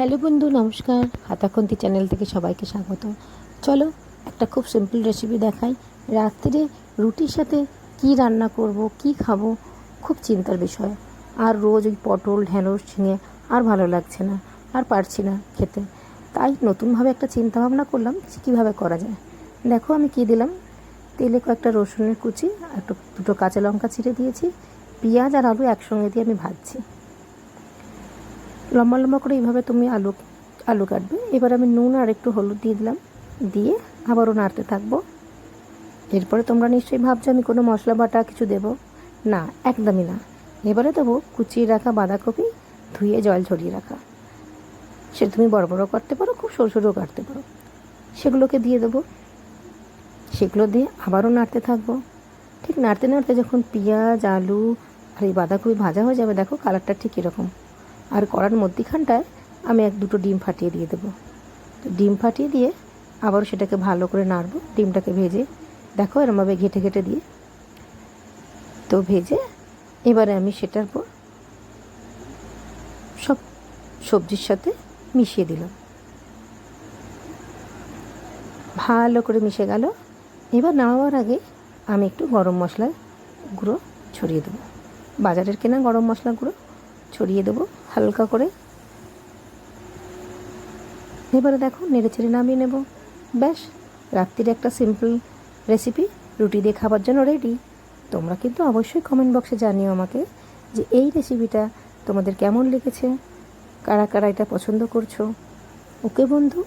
Hello বন্ধু, নমস্কার। হাতাখন্তি channel থেকে সবাইকে স্বাগত। চলো একটা খুব সিম্পল রেসিপি দেখাই। রাত্রে রুটির সাথে কি রান্না করব, কি খাব, খুব চিন্তার বিষয়। আর রোজ ওই পটল, ঢেঁড়স ঝিঙে আর ভালো লাগছে না, আর পারছি না খেতে। তাই নতুনভাবে একটা চিন্তা ভাবনা করলাম যে কীভাবে করা যায়। দেখো আমি কি দিলাম। তেলে কয়েকটা রসুনের কুচি একটু দুটো কাঁচা লঙ্কা ছিঁড়ে দিয়েছি। পেঁয়াজ আর আলু একসঙ্গে দিয়ে আমি ভাজছি। লম্বা লম্বা করে এইভাবে তুমি আলু আলু কাটবে। এবার আমি নুন আর একটু হলুদ দিয়ে দিলাম। দিয়ে আবারও নাড়তে থাকব। এরপরে তোমরা নিশ্চয়ই ভাবছ আমি কোনো মশলা বাটা কিছু দেব? না, একদমই না। এবারে দেবো কুচিয়ে রাখা বাঁধাকপি, ধুয়ে জল ঝরিয়ে রাখা। সে তুমি বড় বড় কাটতে পারো, খুব সরু সরু কাটতে পারো। সেগুলোকে দিয়ে দেবো। সেগুলো দিয়ে আবারও নাড়তে থাকব। ঠিক নাড়তে নাড়তে যখন পেঁয়াজ, আলু আর এই বাঁধাকপি ভাজা হয়ে যাবে, দেখো কালারটা ঠিক এরকম। আর কড়ার মধ্যিখানটায় আমি এক দুটো ডিম ফাটিয়ে দিয়ে দেবো। তো ডিম ফাটিয়ে দিয়ে আবারও সেটাকে ভালো করে নাড়বো, ডিমটাকে ভেজে। দেখো এরমভাবে ঘেটে ঘেটে দিয়ে। তো ভেজে এবারে আমি সেটার পর সব সবজির সাথে মিশিয়ে দিলাম। ভালো করে মিশে গেল। এবার নামাবার আগে আমি একটু গরম মশলার গুঁড়ো ছড়িয়ে দেবো। বাজারের কেনা গরম মশলা গুঁড়ো ছড়িয়ে দেবো হালকা করে। এবারে দেখো, নেড়েচেড়ে নামিয়ে নেব। ব্যাস, রাত্রির একটা সিম্পল রেসিপি রুটি দিয়ে খাবার জন্য রেডি তোমরা কিন্তু অবশ্যই কমেন্ট বক্সে জানিও আমাকে যে এই রেসিপিটা তোমাদের কেমন লেগেছে, কারা কারা এটা পছন্দ করছ। ওকে বন্ধু